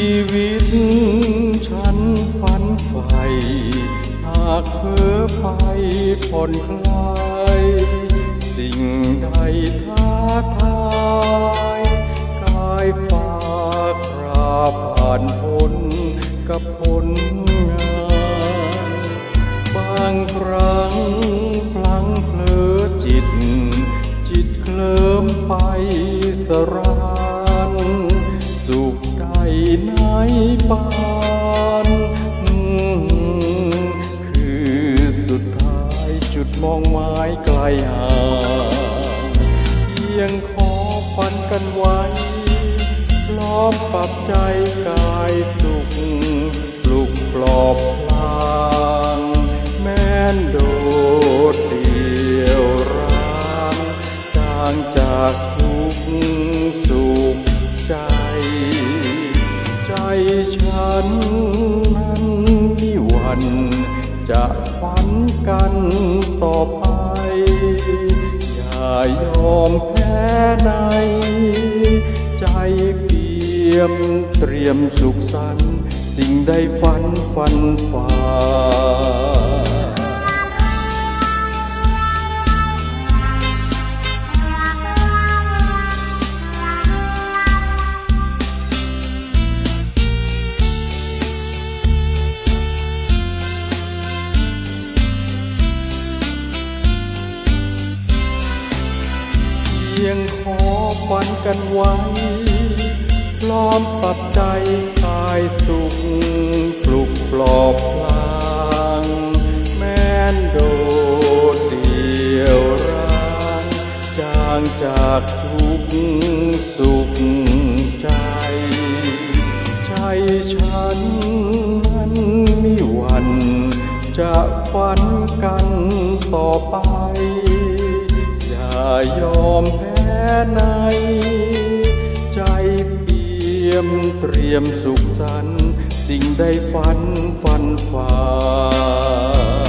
ชีวิตฉันฝันใฝ่หากเพ้อไปผ่อนคลายสิ่งใดท้าทายกายฟ้ากราผ่านพ้นกับผลงานบางครั้งพลังเพลอจิต จิตเคลิมไปสราย สุขใดไหนปานคือสุดท้ายจุดมองหมายไกลห่างเพียงขอฝันกันไว้พร้อมปรับใจกายสุขปลุกปลอบพลางแม้นโดดเดี่ยวร้างจางจากทุกสุข ใจ ใจฉันนั้นมิหวัน จะฝันกันต่อไป อย่ายอมแพ้ใน ใจเปี่ยมเตรียมสุขสันต์สิ่งใดฝันฝันฝ่า พียงขอฝันกันไว้พร้อมปรับใจกายสุขปลุกปลอบพลาง แม้นโดดเดี่ยวร้างจางจากทุกสุขใจ ใจฉันนั้นมิหวัน จะฝันกันต่อไปายอมแพ้ใน ใจเปี่ยมเตรียมสุขสันต์สิ่งใดฝันฝันฝ่า